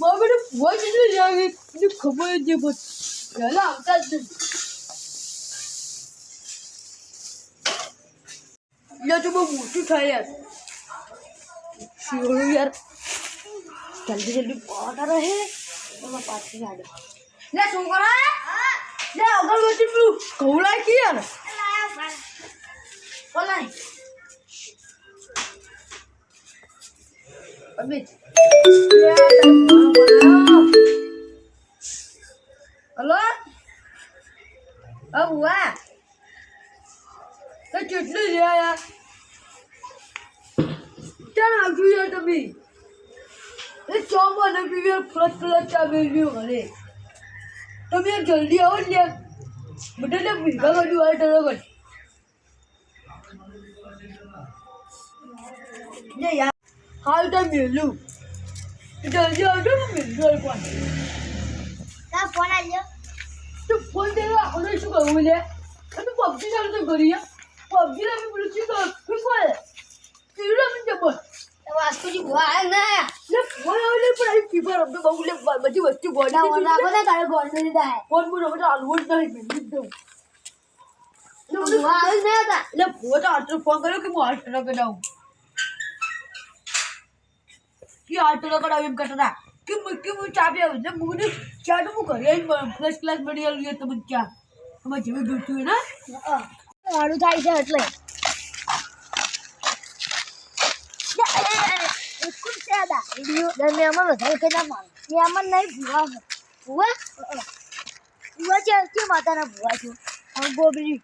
મારે ભૂવા કેટલી જાય એને ખબર જ નહીં પડતી પહેલા આવતા જ નહીં યાર તો બહુ મોટું થાય યાર શિવડું યાર જલ્દી જલ્દી પાટા રહે એમાં પાછી આડે લે શું કરો લે અગરબત્તી પેલું કવડાય કે યાર બોલાય અમિત હલો અ બુઆ તો કેટલું છે યાર ચાલ આવજો યાર તમે એ ચા મને પીવી યાર ફ્લટ ફ્લટ ચા મેળવ્યો ઘરે તમે જલ્દી આવો ને યાર બધા ને ભીગા કર્યું યાર તરફ જ ને હાલ તો મેલું જલ્દી આવજો ને મેલું પણ ના ફોન આવ્યો તો ફોન દે આપણે શું કરવું છે અને પબજી ચાલુ તો કરીએ પબજી રમી પેલું શું કર શું કરે પેલું રમી જબર તો વાસ્તુજી આવ્યા ને લે ફોન આવે લે પણ આવી ફીફા રમતો બહુ લે બધી વસ્તુ ના ગોડી રાખો ને તારે ગોળ કરી દીધા ફોન પર રમતો હાલવું જ નહીં મેં દઉં એટલે ફોન આટલો ફોન કર્યો કે હું આઠ ટકા કરાવું કે આટલો કડા એમ કરતા કે કે હું ચા પી આવું? ચાડું ને ચા તો હું ઘરે ફર્સ્ટ ક્લાસ મળી આવ્યું તમે ચા. તમે જેવી જોઈતું હોય ને? મારું થાય છે એટલે. મહેમાન વધારે કઈ ના માનો મહેમાન નહીં ભુવા ભુવા? ભુવા છે કે માતાના ભૂવા છું? ગોબરી.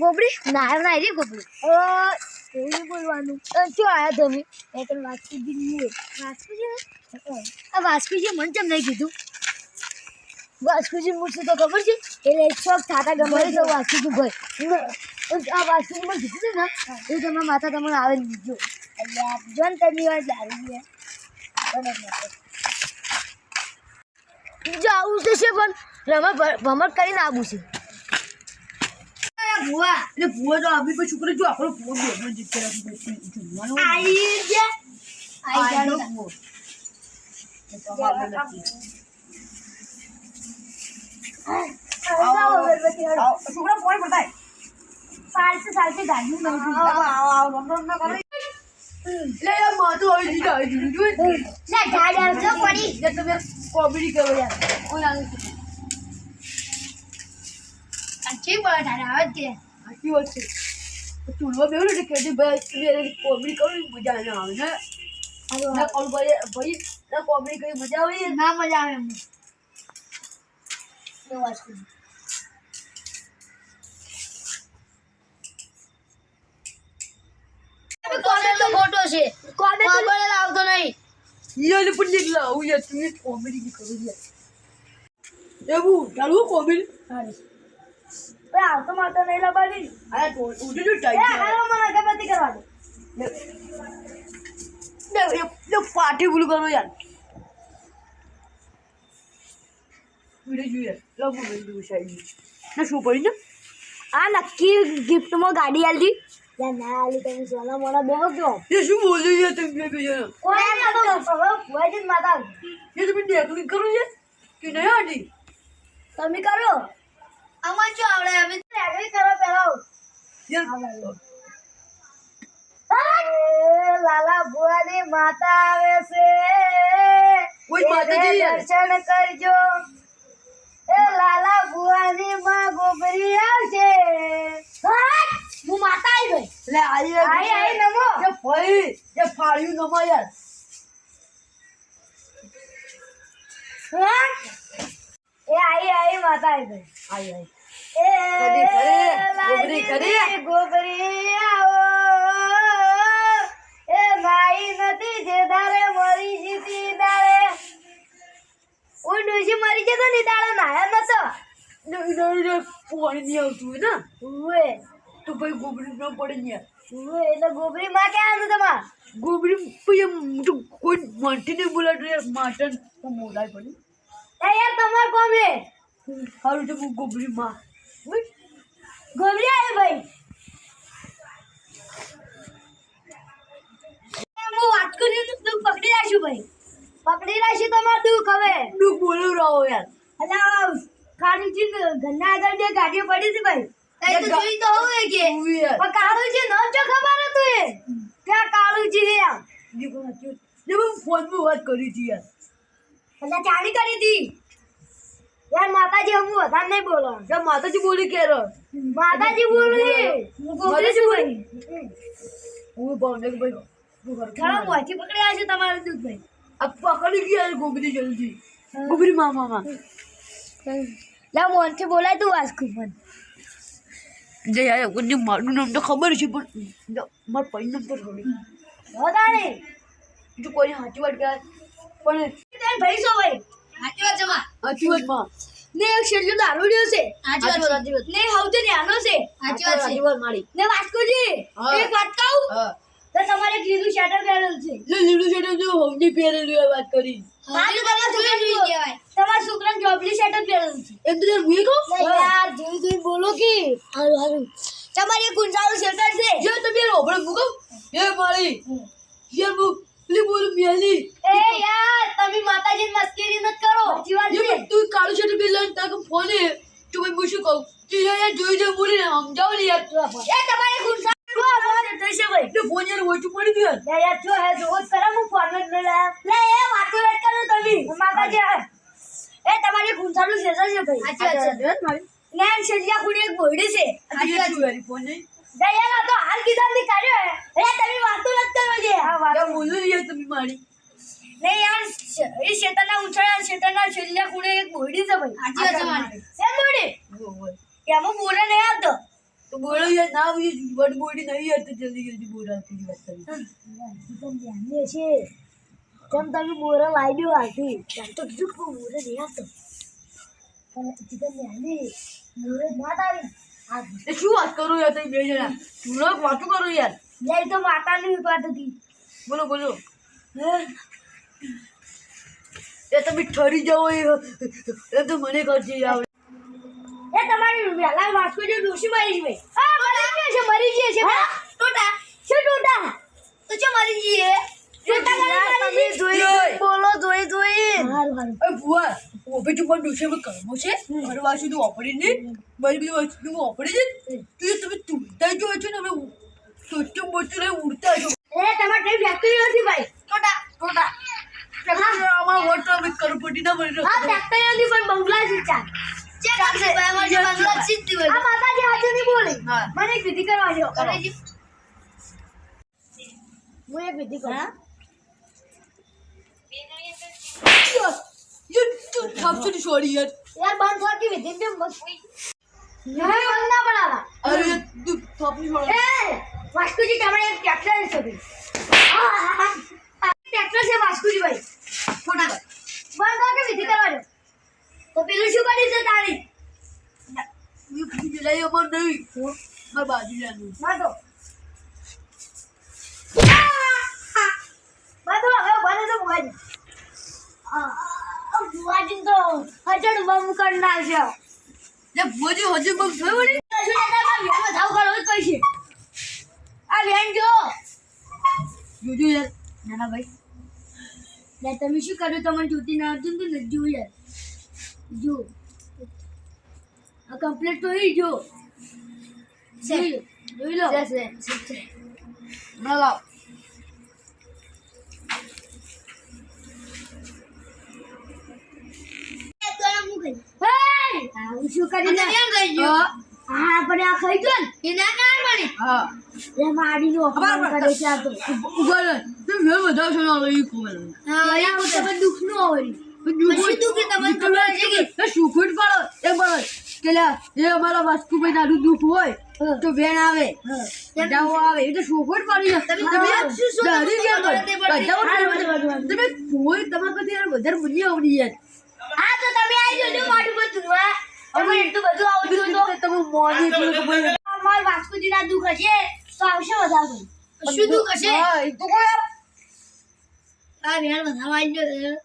ગોબરી? ના ના રે ગોબરી. એવું બોલવાનું. શું આયા તમે એ તો વાસ્કુજી વાસ્કુજી આ વાસ્કુજી મને કેમ નહીં કીધું? વાસ્કુજી મૂછું તો ખબર છે? એટલે શોખ થાતા ગમે તો વાસ્કુજી ભાઈ આ વાસ્કુજી મને કીધું છે ને, એ તમારા માતા તમને આવે બીજું એટલે જો ને તમે વાર દારૂ છે બીજું આવું તો છે પણ રમત ભમત કરીને આવું છે. ભુવા. એટલે ભૂવો તો આપી પછી છોકરો જો આપણો ભૂવો બેનો જીતે જમવાનું આઈ ગયા આઈ આયનો ભૂવો. એ તો આપણે નથી. આવો અગરબત્તી હળો. આવો, છોકરા ફોન પડતા સાલસે સાલસે ગાડી નહીં આવો આવો આવો રમ રમ કરે આવી આવી જો ગાડી આવજો પડી. એટલે તમે કોમેડી કરો યાર. સાચી બોલા તારે આવે જ સાચી વાત છે. ચૂલવા બેવું ને કે ભાઈ કોમેડી કરો મજા ના આવે ને ના કોલ ભાઈ ભાઈ ના કોમેડી કરી મજા આવે? ને મજા આવે એમને એ વાત કરું કોમેન્ટ તો ખોટો છે. કોમેન્ટ આવતો નહીં. યાર પણ નીકળા આવું યાર તમે કોમેડી કરું યાર એવું ચાલુ કોમેડી? એ આવતો મારતો નહીં લબાડી અરે ઉઠી જો ટાઈટ હાલો મને અગરબત્તી કરવા દે. પાટી ભૂલ કરો યાર. વીડિયો જોઈએ લો દઉં સાઈડ ના. શું પડી ને? આ નક્કી ગિફ્ટમાં ગાડી આલી ના આલી તમે સોના મોના બેહો ગયો એ શું બોલ્યું યાર તમે બે જણા? કોઈ ના તો માતા એ તમે નેકલિંગ કરો છે કે નહીં આડી? તમે કરો. અમન શું આવડે? અમે આગળ કરો પેલો લાલા ભુવાની માતા આવે છે. ઓય માતાજી દર્શન કરજો. એ લાલા ભુવાની માં ગોબરી આવશે. હું માતા આવી ગઈ. લે આવી આઈ આવી નમો. જે ભાઈ જે ફાળ્યું નમો યાર. એ આઈ આઈ માતા આવી ગઈ. આઈ આઈ. ખરી, ખરી. ગોબરી ખરી. ગોબરી આવો. એ નાઈ નથી જે દાડે મરી જીતી દાડે. હું ડોશી મરી જતો ને દાડે નાયા નતો પાણી નહીં આવતું ને. ઉવે તો ભાઈ ગોબરી ન પડે ને ઉવે એટલે ગોબરી માં ક્યાં હતું તમાર? ગોબરી એમ તો કોઈ માટી નહીં બોલાતું યાર માટન હું પડ્યું યાર તમાર કોમ રે સારું તો ગોબરી માં ભાઈ. હું વાત કરી તો તું પકડી રાખશું ભાઈ. પકડી રાખી તમારું દુઃખ હવે. દુઃખ બોલું રહો યાર. અલા કાળુજી ઘરના આગળ બે ગાડીઓ પડી હતી ભાઈ. તો જોઈ તો કે. યાર. પણ કાળુજી જો ખબર હતું એ. ક્યાં કાળુજી હે આમ. જે ફોનમાં વાત કરી હતી યાર. એટલે ચાલી કરી હતી. યાર માતાજી હું વધારે નહીં બોલો કે માતાજી બોલી કે રો માતાજી બોલી. હું બોલી છું ભાઈ. હું ભાવનગર ભાઈ ઘણા મોથી પકડ્યા છે તમારું દુઃખ ભાઈ. આ પકડી ગયા ગોબરી જલ્દી. ગોબરી મામા માં લા મોનથી બોલાય તું વાસ્કુ પણ. જે યાર કોઈને મારું નામ તો ખબર છે પણ માર પૈન નામ તો થોડી વધારે. જો કોઈ હાચી વાત ગયા પણ ભાઈ સો ભાઈ? સાચી વાત જમા સાચી વાતમાં ને એક શેરજો દારૂડિયો છે. સાચી વાત સાચી વાત ને હવતે ન્યાનો છે. સાચી વાત મારી. ને વાસ્કોજી એક વાત કહું? તો તમારે એક લીલું શેટર પહેરેલું છે. લે લીલું શેટર જો હોમની પહેરેલું આ વાત કરી. હાલ તો છોકરા જોઈ કહેવાય તમારા છોકરાને જોબલી શેટર પહેરેલું છે. એમ તો યાર કહું? યાર જોઈ જોઈ બોલો કે. હારું હારું. તમારી એક ગુંજાળું શેટર છે. જો તમે રોબળ મૂકો એ મારી. યાર હું ભાઈ ઓછું પડી ગયો લે યાર એ વાતો રદ કરો તમે. માતાજી હે. તમારી ગુંસાનું સેઝન છે ભાઈ. સાચી વાત એક બોડી છે. દયાનો હાલ કીધો ની કર્યો તમે વાતો ન કરો જે. હા છેલ્લા ખૂણે એક બોલો ના આવી જલ્દી જલ્દી બોરા આવતી તમે બોરા લાવ્યો આવતી તેમ નહીં આવતો. એ શું વાત કરું યાર તમે બે જણા? તું વાતું કરું યાર. જય તો માતાની વાત હતી બોલો બોલો. એ તમે ઠરી જાવ એ તો મને કરજે યાર. એ તમારી વેલા વાત જે ડોશી મરી ગઈ હા મરી ગયા છે મરી ગયા છે. ટોટા. શું ટોટા? તો છે મરી ગઈ એ? ટોટા તમે જોઈ બોલો જોઈ જોઈ હારું હારું. એ ભુવા ઓપે ઉપર ડોસે કરવું છે. ઘર વાસી તું ઓપડી ને બધી વસ્તુ વાપરી છે. તું તમે તૂટતા જો છો ને અમે સોચતું બોચતું ઉડતા છો એ તમારે કઈ નથી ભાઈ? ટોટા ટોટા અમારા વોટ અમે કરપટી ના મળી હા ફેક્ટરી નથી પણ બંગલા છે ચાર. મને એક વિધિ કરવા દો હું એક વિધિ કરું. યાર. તું થાપશે ને છોડી યાર યાર બંધ થકી વિધિ ને મસ્ત નહીં બંધ ના પડાવા અરે તું થાપની છોડી. એ વાસ્કુજી તમારે એક ટ્રેક્ટર છે ભાઈ. ટ્રેક્ટર છે વાસ્કુજી ભાઈ. બંધ વિધિ કરવા દો તો પેલું શું કરી છે તારી? કીધું જલાઈ નહીં. મારા બાજુ જાનું બાદો હજડ બમ કરી નાખ્યો લે ભોજી હજુ બમ થયો શું દાદા વેણ વધાવ કરવો જ પડશે આ બેન જો. જોજો યાર નાના ભાઈ. લે તમે શું કર્યું તમને જોતી ના આવતું તો નથી જોયું યાર. જો. આ કમ્પ્લીટ તો એ જો. જોઈ લો, જોઈ લો હમણાં લાવ હે! શું કરી નાખ? હા આપણે આ ખાઈ ગયો ને? હા. એ મારીનું અપમાન કરે છે આ તો. ઊભા તું મેં બધા છો ના લઈ ખબર અહીંયા હું તમે દુઃખનું આવડી સુખુટ પાડો? એ બરો કે લે એ અમારા વાસ્તુભાઈ નાનું દુઃખ હોય તો બેન આવે. જાઓ આવે. એ તો સુખુટ પાડી જાય તમે ડરી ગયા છો. બધા વખતે તમે કોઈ તમારા કરતી વધારે બુદ્ધિ આવડી યાર તમે આવી જજો મારું બધું હા? તમે એટલું બધું આવતું તો. તમે એટલું અમાર દુઃખ હશે તો આવશે વધારે. શું દુઃખ હશે? હા તો કોઈ યાર આ વેણ વધારવા આવી ગયો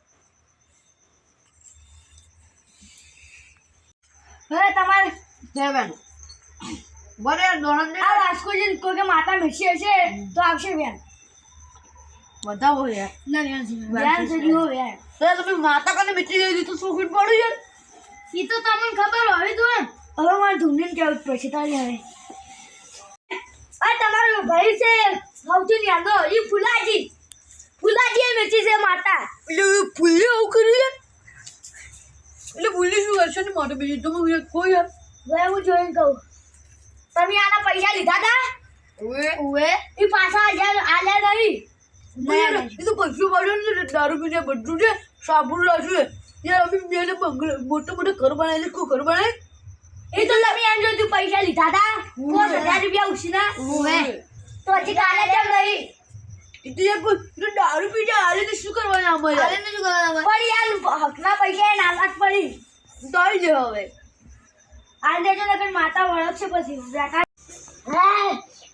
હવે તમારે સેવન બરે યાર ને આ વાસ્કોજી કોઈ કે માતા મેસી હશે તો આવશે વેણ બતાવો યાર. ના વેણ છે વેણ છે. જો વેણ અરે તમે માતા કને મીઠી દઈ દીધું શું ખોટ પડ્યું યાર? એ તો તમને ખબર હોય તો હવે મારે ધૂમને કેવું પછી તારી હવે આ તમારો ભાઈ છે સૌથી નાનો એ ફુલાજી. ફુલાજી એ મીઠી છે માતા. એટલે ફૂલી આવું કર્યું યાર એટલે ભૂલી શું કરશો ને મારે બીજું? તો યાર કોઈ યાર. હવે હું જોઈને કહું. તમે આના પૈસા લીધા હતા હવે ઉવે. એ પાછા આલ્યા આલ્યા નહીં. એ તો પૈસા પાડ્યો ને દારૂ પીને બધું છે સાબુન લાવ્યું યાર અમે બેને મોટો મોટો ઘર બનાવીને કોઈ ઘર બનાવી? એ તો તમે એમ જો પૈસા લીધા હતા પાંચ હજાર રૂપિયા ઉછીના તો હજી કાલે કેમ નહીં એ તો યાર તો દારૂ પીને હાલે શું કરવાના પણ યાર હકના પૈસા એ નાલાક પડી. તો આવી જાય હવે. આ દેજો માતા વળગશે પછી. બેટા હા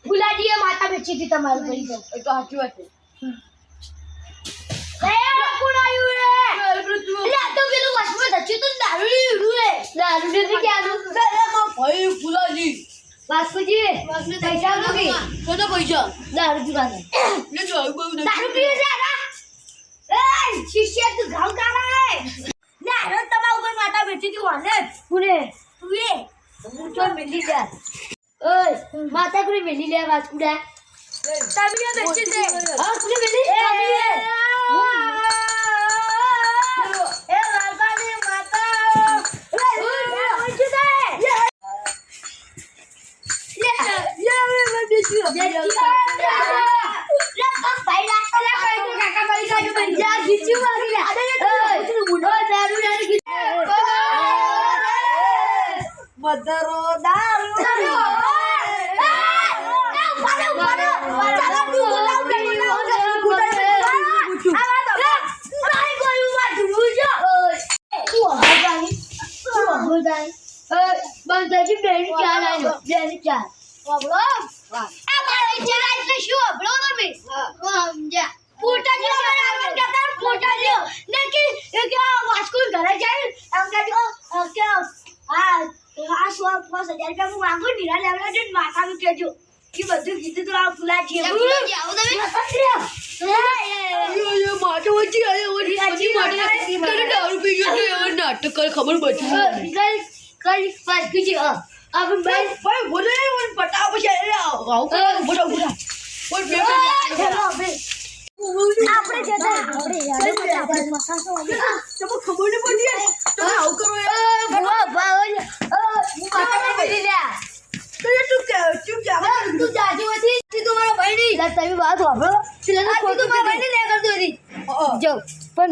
ફુલાજીએ માતા બેચી હતી તમારી તો સાચી વાત છે. એટલે આ તો પેલું વચમાં ધચ્યું તું દારૂ લીધું રે દારૂ લીધી કે આનું ભાઈ ફુલાજી વાસ્કુજી પૈસા આપો કે? કોના પૈસા. દારૂ પીવા એટલે જો બધું દારૂ પીવે છે આના? એ શિષ્ય તું ઘાવ કારા હે? ને આરો ઉપર માતા બેઠી હતી વાને પુને તુએ હું તો મિલી લે. ઓય માતા કુને મિલી લે વાસ્કુડા તમે બેઠી છે? હા કુને મિલી? એ વાલકાની yeah, એ બંધાજી બેન ચાર આવ્યો. બેન ચાર. આ મારે ચાર એટલે શું અભળો તમે સમજ્યા. ફોટા જો આગળ કહેતા ફોટા જો. ને કે કે આ વાસ્કો ઘરે જાય એમ કે કે આ આ સો પાંચ હજાર રૂપિયા હું માંગુ નીરા લેવડા છે માથાનું નું કેજો કે બધું કીધું તો આ ફુલા છે યો યો માથે વચ્ચે આલે ઓરી આજી માટે તને દારૂ પી ગયો તો એવો નાટક કર ખબર બચી કઈ વાસ્કો છે આપણે બેન ભાઈ બોલે ને મને પટા પછી અરે આવું કરે બોલા બોલા કોઈ બે આપણે જતા આપણે યાર મસાસો તમને ખબર નહીં પડી તમે આવું કરો યાર. ભગવા ભાવ હું માતા મળી લ્યા. તો તું કે તું કે તું જાજુ હતી તી તો ભાઈ નહીં તમે વાત વાપરો આ તી ભાઈ ને લે કરતો હતી જો પણ